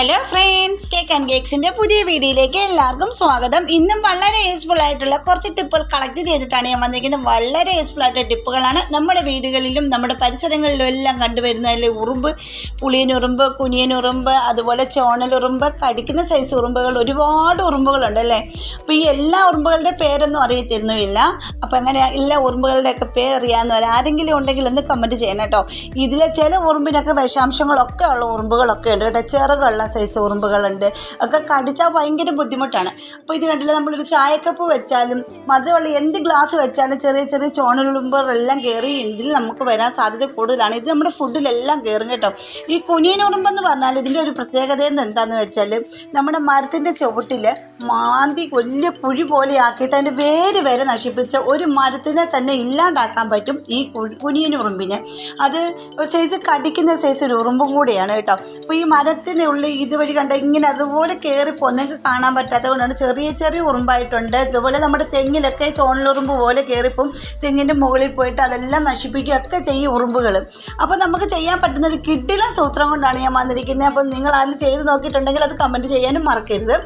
Hello friends cake and കേക്സിന്റെ പുതിയ വീഡിയോയിലേക്ക് എല്ലാവർക്കും സ്വാഗതം. ഇന്നും വളരെ യൂസ്ഫുൾ ആയിട്ടുള്ള കുറച്ച് ടിപ്പുകൾ കളക്ട് ചെയ്തിട്ടാണ് ഞാൻ വന്നിരിക്കുന്നത്. വളരെ യൂസ്ഫുൾ ആയിട്ടുള്ള ടിപ്പുകളാണ് നമ്മുടെ വീടുകളിലും നമ്മുടെ പരിസരങ്ങളിലും എല്ലാം കണ്ടുവരുന്നതിൽ ഉറുമ്പ് പുളിയനുറുമ്പ് കുനിയനുറുമ്പ് അതുപോലെ ചോണലുറുമ്പ് കടിക്കുന്ന സൈസ് ഉറുമ്പുകൾ ഒരുപാട് ഉറുമ്പുകളുണ്ട് അല്ലേ? അപ്പോൾ ഈ എല്ലാ ഉറുമ്പുകളുടെ പേരൊന്നും അറിയത്തിരുന്നുമില്ല. അപ്പോൾ അങ്ങനെ എല്ലാ ഉറുമ്പുകളുടെയൊക്കെ പേര് അറിയാവുന്നവർ ആരെങ്കിലും ഉണ്ടെങ്കിൽ ഒന്ന് കമന്റ് ചെയ്യണം കേട്ടോ. ഇതിലെ ചില ഉറുമ്പിനൊക്കെ വിഷാംശങ്ങളൊക്കെ ഉള്ള ഉറുമ്പുകളൊക്കെ ഉണ്ട് കേട്ടോ. ചെറുകുള്ള സൈസ് ഉറുമ്പുകളുണ്ട് ഒക്കെ കടിച്ചാൽ ഭയങ്കര ബുദ്ധിമുട്ടാണ്. അപ്പോൾ ഇത് കണ്ടില്ല നമ്മളൊരു ചായക്കപ്പ് വെച്ചാലും മധുരമുള്ള എന്ത് ഗ്ലാസ് വെച്ചാലും ചെറിയ ചെറിയ ചോണലുറുമ്പുകളെല്ലാം കയറി ഇതിൽ നമുക്ക് വരാൻ സാധ്യത കൂടുതലാണ്. ഇത് നമ്മുടെ ഫുഡിലെല്ലാം കയറും കേട്ടോ. ഈ കുനിയൻ ഉറുമ്പെന്ന് പറഞ്ഞാൽ ഇതിന്റെ ഒരു പ്രത്യേകത എന്താണെന്ന് വെച്ചാൽ നമ്മുടെ മരത്തിന്റെ ചുവട്ടിൽ മാന്തി വലിയ പുഴി പോലെ ആക്കിയിട്ട് അതിന്റെ വേര് വരെ നശിപ്പിച്ച ഒരു മരത്തിനെ തന്നെ ഇല്ലാണ്ടാക്കാൻ പറ്റും ഈ കുനിയൻ ഉറുമ്പിനെ. അത് സൈസ് കടിക്കുന്ന സൈസ് ഒരു ഉറുമ്പും കൂടിയാണ് കേട്ടോ. അപ്പോൾ ഈ മരത്തിനുള്ളിൽ ഇതുവഴി കണ്ട ഇങ്ങനെ അതുപോലെ കയറി നിങ്ങൾക്ക് കാണാൻ പറ്റാത്തതുകൊണ്ടാണ് ചെറിയ ചെറിയ ഉറുമ്പായിട്ടുണ്ട്. ഇതുപോലെ നമ്മുടെ തെങ്ങിലൊക്കെ ചോണലുറുമ്പ് പോലെ കയറിപ്പോവും തെങ്ങിന്റെ മുകളിൽ പോയിട്ട് അതെല്ലാം നശിപ്പിക്കുകയൊക്കെ ചെയ്യും ഉറുമ്പുകൾ അപ്പോൾ നമുക്ക് ചെയ്യാൻ പറ്റുന്ന ഒരു കിഡില സൂത്രം കൊണ്ടാണ് ഞാൻ വന്നിരിക്കുന്നത്. അപ്പം നിങ്ങൾ അതിൽ ചെയ്ത് നോക്കിയിട്ടുണ്ടെങ്കിൽ അത് കമന്റ് ചെയ്യാനും മറക്കരുത്.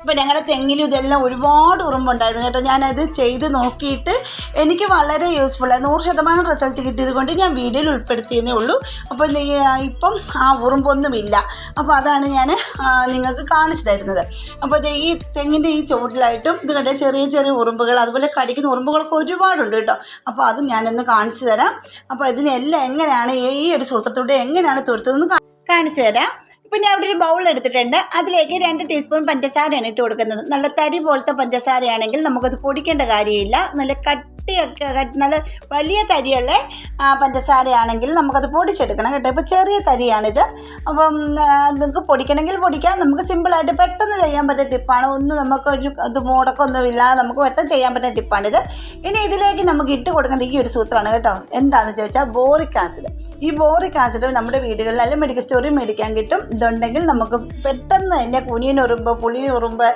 അപ്പോൾ ഞങ്ങളുടെ തെങ്ങിലും ഇതെല്ലാം ഒരുപാട് ഉറുമ്പുണ്ടായിരുന്നു കേട്ടോ. ഞാനത് ചെയ്ത് നോക്കിയിട്ട് എനിക്ക് വളരെ യൂസ്ഫുൾ ആയി നൂറ് ശതമാനം റിസൾട്ട് കിട്ടിയത് കൊണ്ട് ഞാൻ വീഡിയോയിൽ ഉൾപ്പെടുത്തിയതേ ഉള്ളൂ. അപ്പോൾ ഇപ്പം ആ ഉറുമ്പൊന്നുമില്ല. അപ്പോൾ അതാണ് ഞാൻ നിങ്ങൾക്ക് കാണിച്ചു തരുന്നത്. അപ്പോൾ ഈ തെങ്ങിന്റെ ഈ ചുവട്ടിലായിട്ടും ഇത് കണ്ടേ ചെറിയ ചെറിയ ഉറുമ്പുകൾ അതുപോലെ കടിക്കുന്ന ഉറുമ്പുകളൊക്കെ ഒരുപാടുണ്ട് കേട്ടോ. അപ്പോൾ അതും ഞാനൊന്ന് കാണിച്ചു തരാം. അപ്പോൾ ഇതിനെല്ലാം എങ്ങനെയാണ് ഈ ഒരു സൂത്രത്തോടെ എങ്ങനെയാണ് തൊടുത്തതെന്ന് കാണിച്ചു തരാം. ഞാൻ അവിടെ ഒരു ബൗൾ എടുത്തിട്ടുണ്ട്. അതിലേക്ക് രണ്ട് ടീസ്പൂൺ പഞ്ചസാരയാണ് ഇട്ട് കൊടുക്കുന്നത്. നല്ല തരി പോലത്തെ പഞ്ചസാരയാണെങ്കിൽ നമുക്കത് പൊടിക്കേണ്ട കാര്യമില്ല. നല്ല കട്ടിയൊക്കെ നല്ല വലിയ തരിയുള്ള പഞ്ചസാരയാണെങ്കിൽ നമുക്കത് പൊടിച്ചെടുക്കണം കേട്ടോ. ഇപ്പോൾ ചെറിയ തരിയാണിത്. അപ്പം നിങ്ങൾക്ക് പൊടിക്കണമെങ്കിൽ പൊടിക്കാം. നമുക്ക് സിമ്പിളായിട്ട് പെട്ടെന്ന് ചെയ്യാൻ പറ്റിയ ടിപ്പാണ് ഒന്ന് നമുക്കൊരു ഇത് മുടക്കമൊന്നുമില്ലാതെ നമുക്ക് പെട്ടെന്ന് ചെയ്യാൻ പറ്റുന്ന ടിപ്പാണിത് ഇനി ഇതിലേക്ക് നമുക്ക് ഇട്ട് കൊടുക്കേണ്ട ഈ ഒരു സൂത്രമാണ് കേട്ടോ. എന്താണെന്ന് ചോദിച്ചാൽ ബോറിക് ആസിഡ്. ഈ ബോറിക് ആസിഡ് നമ്മുടെ വീടുകളിൽ അല്ലെങ്കിൽ മെഡിക്കൽ സ്റ്റോറിൽ മേടിക്കാൻ കിട്ടും. ഇതുണ്ടെങ്കിൽ നമുക്ക് പെട്ടെന്ന് തന്നെ കുനിയനുറുമ്പ് പുളിയുറുമ്പ്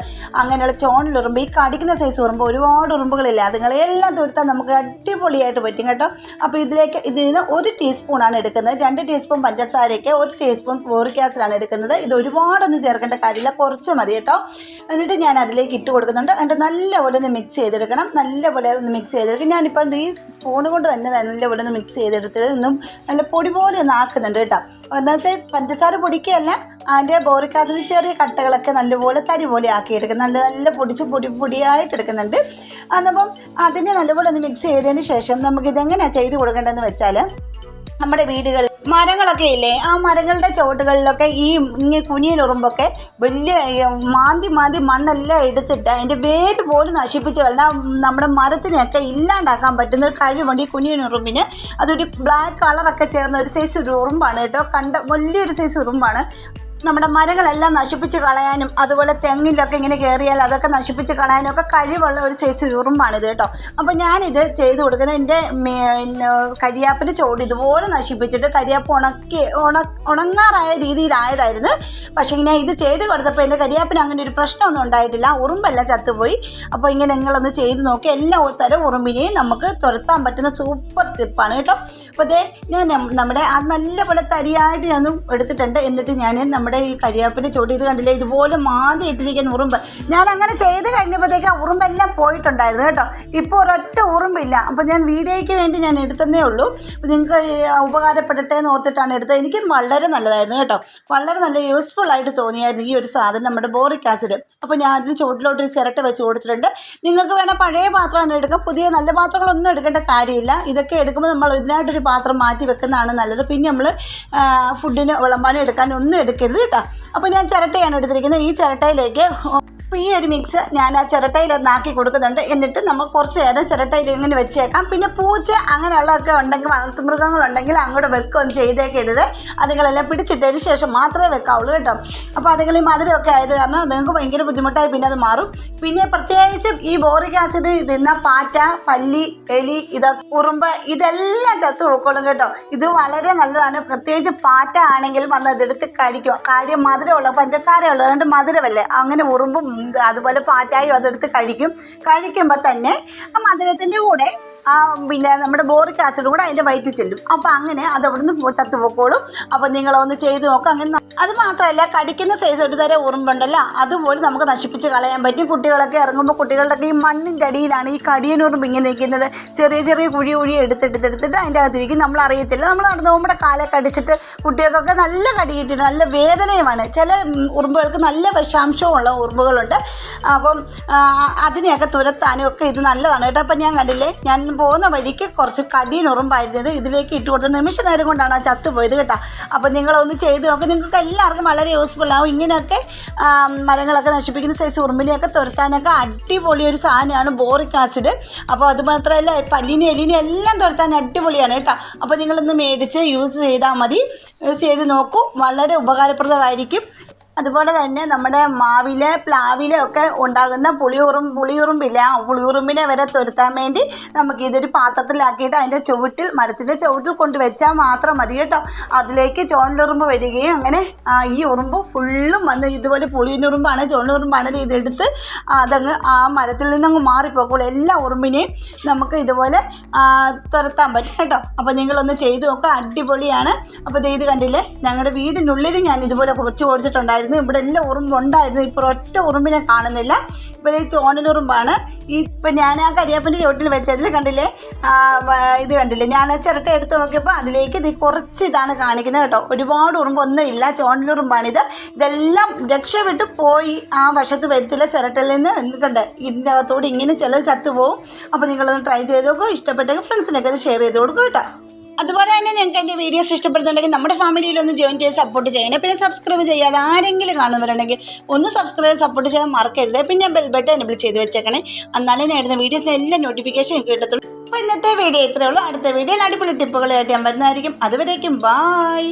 അങ്ങനെയുള്ള ചോണിലുറുമ്പ് ഈ കടിക്കുന്ന സൈസ് ഉറുമ്പ് ഒരുപാട് ഉറുമ്പുകളില്ല? അതുങ്ങളെല്ലാം തൊടുത്താൽ നമുക്ക് അടിപൊളിയായിട്ട് പറ്റും കേട്ടോ. അപ്പോൾ ഇതിലേക്ക് ഇതിൽ നിന്ന് ഒരു ടീസ്പൂണാണ് എടുക്കുന്നത്. രണ്ട് ടീസ്പൂൺ പഞ്ചസാരയ്ക്ക് ഒരു ടീസ്പൂൺ ബോറിക് ആസിഡാണ് എടുക്കുന്നത്. ഇത് ഒരുപാടൊന്നും ചേർക്കേണ്ട കാര്യമില്ല. കുറച്ച് മതി കേട്ടോ. എന്നിട്ട് ഞാൻ അതിലേക്ക് ഇട്ട് കൊടുക്കുന്നുണ്ട്. എന്നിട്ട് നല്ലപോലെ ഒന്ന് മിക്സ് ചെയ്തെടുക്കണം. നല്ലപോലെ ഒന്ന് മിക്സ് ചെയ്തെടുക്കും. ഞാനിപ്പോൾ ഈ സ്പൂൺ കൊണ്ട് തന്നെ നല്ലപോലെ ഒന്ന് മിക്സ് ചെയ്തെടുത്തത് ഒന്നും നല്ല പൊടി പോലെ ഒന്ന് ആക്കുന്നുണ്ട് കേട്ടോ. അന്നത്തെ പഞ്ചസാര പൊടിക്കുകയല്ല അതിന്റെ ബോറിക് ആസിഡ് ചെറിയ കട്ടകളൊക്കെ നല്ലപോലെ തരി പോലെ ആക്കിയെടുക്കും നല്ല നല്ല പൊടിച്ച് പൊടി പൊടിയായിട്ട് എടുക്കുന്നുണ്ട്. അന്നപ്പം അതിനെ നല്ലപോലെ ഒന്ന് മിക്സ് ചെയ്തതിന് ശേഷം നമുക്ക് നമുക്കിതെങ്ങനെയാണ് ചെയ്ത് കൊടുക്കേണ്ടതെന്ന് വെച്ചാൽ നമ്മുടെ വീടുകളിൽ മരങ്ങളൊക്കെ ഇല്ലേ? ആ മരങ്ങളുടെ ചുവട്ടുകളിലൊക്കെ ഈ ഇങ്ങനെ കുനിയൻ ഉറുമ്പൊക്കെ വലിയ മാന്തി മാന്തി മണ്ണെല്ലാം എടുത്തിട്ട് അതിന്റെ വേര് പോലും നശിപ്പിച്ച് കളഞ്ഞാൽ നമ്മുടെ മരത്തിനെയൊക്കെ ഇല്ലാണ്ടാക്കാൻ പറ്റുന്ന ഒരു കഴിവുണ്ട് ഈ കുനിയിനുറുമ്പിന് അതൊരു ബ്ലാക്ക് കളറൊക്കെ ചേർന്ന ഒരു സൈസ് ഒരു ഉറുമ്പാണ് കേട്ടോ. കണ്ട വലിയൊരു സൈസ് ഉറുമ്പാണ്. നമ്മുടെ മരങ്ങളെല്ലാം നശിപ്പിച്ച് കളയാനും അതുപോലെ തെങ്ങിലൊക്കെ ഇങ്ങനെ കയറിയാൽ അതൊക്കെ നശിപ്പിച്ച് കളയാനും ഒക്കെ കഴിവുള്ള ഒരു സൈസ് ഉറുമ്പാണിത് കേട്ടോ. അപ്പോൾ ഞാനിത് ചെയ്ത് കൊടുക്കുന്നത് എന്റെ കരിയാപ്പിന്റെ ചോട് ഇതുപോലെ നശിപ്പിച്ചിട്ട് കരിയാപ്പ് ഉണക്കി ഉണ ഉണങ്ങാറായ രീതിയിലായതായിരുന്നു. പക്ഷേ ഞാൻ ഇത് ചെയ്ത് കൊടുത്തപ്പോൾ എന്റെ കരിയാപ്പിന് അങ്ങനെ ഒരു പ്രശ്നമൊന്നും ഉണ്ടായിട്ടില്ല. ഉറുമ്പെല്ലാം ചത്തുപോയി. അപ്പോൾ ഇങ്ങനെ നിങ്ങളൊന്ന് ചെയ്ത് നോക്കി. എല്ലാ തരം ഉറുമ്പിനെയും നമുക്ക് തുരത്താൻ പറ്റുന്ന സൂപ്പർ ടിപ്പാണ് കേട്ടോ. അപ്പോൾ അതേ ഞാൻ നമ്മുടെ ആ നല്ലപോലെ തരിയായിട്ട് ഞാനും എടുത്തിട്ടുണ്ട്. എന്നിട്ട് ഞാൻ നമ്മുടെ ഈ കരിയാപ്പിന്റെ ചുവട് ഇത് കണ്ടില്ലേ? ഇതുപോലെ മാന്തി ഇട്ടിരിക്കുന്ന ഉറുമ്പ്. ഞാൻ അങ്ങനെ ചെയ്ത് കഴിഞ്ഞപ്പോഴത്തേക്ക് ആ ഉറുമ്പെല്ലാം പോയിട്ടുണ്ടായിരുന്നു കേട്ടോ. ഇപ്പോൾ ഒരൊറ്റ ഉറുമ്പില്ല. അപ്പോൾ ഞാൻ വീഡിയോയ്ക്ക് വേണ്ടി ഞാൻ എടുത്തതേ ഉള്ളൂ. അപ്പോൾ നിങ്ങൾക്ക് ഉപകാരപ്പെടട്ടെ എന്ന് ഓർത്തിട്ടാണ് എടുത്തത്. എനിക്ക് വളരെ നല്ലതായിരുന്നു കേട്ടോ. വളരെ നല്ല യൂസ്ഫുൾ ആയിട്ട് തോന്നിയായിരുന്നു ഈ ഒരു സാധനം നമ്മുടെ ബോറിക് ആസിഡ്. അപ്പോൾ ഞാൻ അതിന് ചുവട്ടിലോട്ട് ഒരു ചിരട്ട വെച്ച് കൊടുത്തിട്ടുണ്ട്. നിങ്ങൾക്ക് വേണേൽ പഴയ പാത്രമാണ് എടുക്കുക പുതിയ നല്ല പാത്രങ്ങളൊന്നും എടുക്കേണ്ട കാര്യമില്ല. ഇതൊക്കെ എടുക്കുമ്പോൾ നമ്മൾ ഇതിനായിട്ടൊരു പാത്രം മാറ്റി വെക്കുന്നതാണ് നല്ലത്. പിന്നെ നമ്മൾ ഫുഡിന് വിളമ്പാനും എടുക്കാനും ഒന്നും എടുക്കരുത്. കേട്ടോ. അപ്പോൾ ഞാൻ ചിരട്ടയാണ് എടുത്തിരിക്കുന്നത്. ഈ ചിരട്ടയിലേക്ക് അപ്പോൾ ഈ ഒരു മിക്സ് ഞാൻ ആ ചിരട്ടയിൽ ഒന്ന് കൊടുക്കുന്നുണ്ട്. എന്നിട്ട് നമ്മൾ കുറച്ച് നേരം ചിരട്ടയിൽ ഇങ്ങനെ വെച്ചേക്കാം. പിന്നെ പൂച്ച അങ്ങനെയുള്ളതൊക്കെ ഉണ്ടെങ്കിൽ വളർത്തുമൃഗങ്ങളുണ്ടെങ്കിൽ അങ്ങോട്ട് വെക്കുകയൊന്നും ചെയ്തേക്കരുത്. അതുങ്ങളെല്ലാം പിടിച്ചിട്ടതിന് ശേഷം മാത്രമേ വെക്കാവുള്ളൂ കേട്ടോ. അപ്പോൾ അതുങ്ങൾ ഈ മധുരമൊക്കെ ആയത് കാരണം നിങ്ങൾക്ക് ഭയങ്കര ബുദ്ധിമുട്ടായി പിന്നെ അത് മാറും. പിന്നെ പ്രത്യേകിച്ച് ഈ ബോറിക് ആസിഡ് തിന്ന പാറ്റ പല്ലി എലി ഇത് ഉറുമ്പ് ഇതെല്ലാം ചത്തു പോയിക്കോളും കേട്ടോ. ഇത് വളരെ നല്ലതാണ്. പ്രത്യേകിച്ച് പാറ്റ ആണെങ്കിൽ വന്ന് അതെടുത്ത് കഴിക്കും കാര്യം മധുരമുള്ള പഞ്ചസാര അതുകൊണ്ട് കൊണ്ട് മധുരമല്ലേ? അങ്ങനെ ഉറുമ്പും അതുപോലെ പാറ്റായും അതെടുത്ത് കഴിക്കും. കഴിക്കുമ്പോൾ തന്നെ മധുരത്തിന്റെ കൂടെ പിന്നെ നമ്മുടെ ബോറിക് ആസിഡ് കൂടെ അതിന്റെ വയറ്റിൽ ചെല്ലും. അപ്പോൾ അങ്ങനെ അത് അവിടുന്ന് പോക്കോളും ചത്തുപോക്കോളും. അപ്പോൾ നിങ്ങളൊന്ന് ചെയ്ത് നോക്കുക അങ്ങനെ അത് മാത്രമല്ല കടിക്കുന്ന സൈസ് ഒരു തരം ഉറുമ്പുണ്ടല്ലോ അതുപോലെ നമുക്ക് നശിപ്പിച്ച് കളയാൻ പറ്റും. കുട്ടികളൊക്കെ ഇറങ്ങുമ്പോൾ കുട്ടികളുടെയൊക്കെ ഈ മണ്ണിന്റെ അടിയിലാണ് ഈ കടിയനുറുമ്പ് ഇങ്ങനെ നിൽക്കുന്നത്. ചെറിയ ചെറിയ കുഴി കുഴി എടുത്തെടുത്തെടുത്തിട്ട് അതിന്റെ അകത്തിരിക്കും. നമ്മൾ അറിയത്തില്ല. നമ്മൾ നടന്നു പോകുമ്പോൾ കാലെ കടിച്ചിട്ട് കുട്ടികൾക്കൊക്കെ നല്ല കടി നല്ല വേദനയുമാണ്. ചില ഉറുമ്പുകൾക്ക് നല്ല വിഷാംശമുള്ള ഉറുമ്പുകളുണ്ട്. അപ്പം അതിനെയൊക്കെ തുരത്താനും ഒക്കെ ഇത് നല്ലതാണ്. കേട്ടോ അപ്പം ഞാൻ കണ്ടില്ലേ? ഞാൻ പോകുന്ന വഴിക്ക് കുറച്ച് കടിയും ഉറുമ്പായിരുന്നത് ഇതിലേക്ക് ഇട്ട് കൊടുത്ത നിമിഷ നേരം കൊണ്ടാണ് ആ ചത്ത് പോയത് കേട്ടോ. അപ്പം നിങ്ങളൊന്ന് ചെയ്ത് നോക്ക്. നിങ്ങൾക്ക് എല്ലാവർക്കും വളരെ യൂസ്ഫുൾ ആവും. ഇങ്ങനെയൊക്കെ മരങ്ങളൊക്കെ നശിപ്പിക്കുന്ന സൈസ് ഉറുമ്പിനെയൊക്കെ തുരത്താനൊക്കെ അടിപൊളി ഒരു സാധനമാണ് ബോറിക് ആസിഡ് അപ്പോൾ അത് മാത്രമല്ല പല്ലിനെ എലിനെ എല്ലാം തുരത്താൻ അടിപൊളിയാണ് കേട്ടോ. അപ്പോൾ നിങ്ങളൊന്ന് മേടിച്ച് യൂസ് ചെയ്താൽ മതി. യൂസ് ചെയ്ത് നോക്കൂ. വളരെ ഉപകാരപ്രദമായിരിക്കും. അതുപോലെ തന്നെ നമ്മുടെ മാവിലെ പ്ലാവിലെ ഒക്കെ ഉണ്ടാകുന്ന പുളിയുറും പുളിയുറുമ്പില്ല? ആ പുളിയുറുമ്പിനെ വരെ തുരുത്താൻ വേണ്ടി നമുക്ക് ഇതൊരു പാത്രത്തിലാക്കിയിട്ട് അതിന്റെ ചുവട്ടിൽ മരത്തിന്റെ ചുവട്ടിൽ കൊണ്ട് വെച്ചാൽ മാത്രം മതി കേട്ടോ. അതിലേക്ക് ചോണ്ടിലുറുമ്പ് വരികയും അങ്ങനെ ഈ ഉറുമ്പ് ഫുള്ളും വന്ന് ഇതുപോലെ പുളിയുറുമ്പാണ് ചോണ്ടുറുമ്പാണ് ഇതെടുത്ത് അതങ്ങ് ആ മരത്തിൽ നിന്നങ്ങ് മാറിപ്പോക്കുള്ളൂ എല്ലാ ഉറുമ്പിനെയും നമുക്ക് ഇതുപോലെ തുരത്താൻ പറ്റും കേട്ടോ. അപ്പോൾ നിങ്ങളൊന്ന് ചെയ്തു നോക്കുക അടിപൊളിയാണ്. അപ്പോൾ ഇത് കണ്ടില്ലേ? ഞങ്ങളുടെ വീടിനുള്ളിൽ ഞാൻ ഇതുപോലെ കുറച്ച് ഓടിച്ചിട്ടുണ്ടായിരുന്നു ഇവിടെ എല്ലാം ഉറുമ്പുണ്ടായിരുന്നു ഇപ്പോൾ ഒറ്റ ഉറുമ്പിനെ കാണുന്നില്ല. ഇപ്പോൾ ഈ ചോണലുറുമ്പാണ് ഈ ഇപ്പം ഞാൻ ആ കരിയാപ്പിന്റെ ചോട്ടിൽ വെച്ചതിൽ കണ്ടില്ലേ? ഇത് കണ്ടില്ലേ? ഞാൻ ആ ചിരട്ട എടുത്ത് നോക്കിയപ്പോൾ അതിലേക്ക് ഇത് കുറച്ച് ഇതാണ് കാണിക്കുന്നത് കേട്ടോ. ഒരുപാട് ഉറുമ്പൊന്നും ഇല്ല. ഇത് ഇതെല്ലാം രക്ഷപ്പെട്ട് പോയി ആ വശത്ത് വരുത്തില്ല ചിരട്ടയിൽ നിന്ന്. എന്തുകൊണ്ട്? ഇതിന്റെ അകത്തോട് ഇങ്ങനെ ചിലത് ചത്തുപോകും അപ്പോൾ നിങ്ങളൊന്ന് ട്രൈ ചെയ്ത് നോക്കൂ. ഇഷ്ടപ്പെട്ടെങ്കിൽ ഫ്രണ്ട്സിനൊക്കെ അത് ഷെയർ ചെയ്ത് കൊടുക്കും കേട്ടോ. അതുപോലെ തന്നെ നിങ്ങൾക്ക് എന്റെ വീഡിയോസ് ഇഷ്ടപ്പെടുന്നുണ്ടെങ്കിൽ നമ്മുടെ ഫാമിലിയിൽ ഒന്ന് ജോയിൻ ചെയ്ത് സപ്പോർട്ട് ചെയ്യണേ. പിന്നെ സബ്സ്ക്രൈബ് ചെയ്യാതെ ആരെങ്കിലും കാണുന്നവരുണ്ടെങ്കിൽ ഒന്ന് സബ്സ്ക്രൈബ് സപ്പോർട്ട് ചെയ്യാൻ മറക്കരുത്. പിന്നെ ബെൽ ബട്ടൺ എനബിൾ ചെയ്ത് വെച്ചേക്കണേ. എന്നാലേ ഞാൻ ഇടുന്ന വീഡിയോസിന് എല്ലാ നോട്ടിഫിക്കേഷൻ കിട്ടത്തുള്ളൂ. അപ്പോൾ ഇന്നത്തെ വീഡിയോ ഇത്രയേ ഉള്ളൂ. അടുത്ത വീഡിയോയിൽ അടിപൊളി ടിപ്പുകളായിട്ട് കേട്ടാൻ വരുന്നതായിരിക്കും. അതുവരേക്കും ബായ്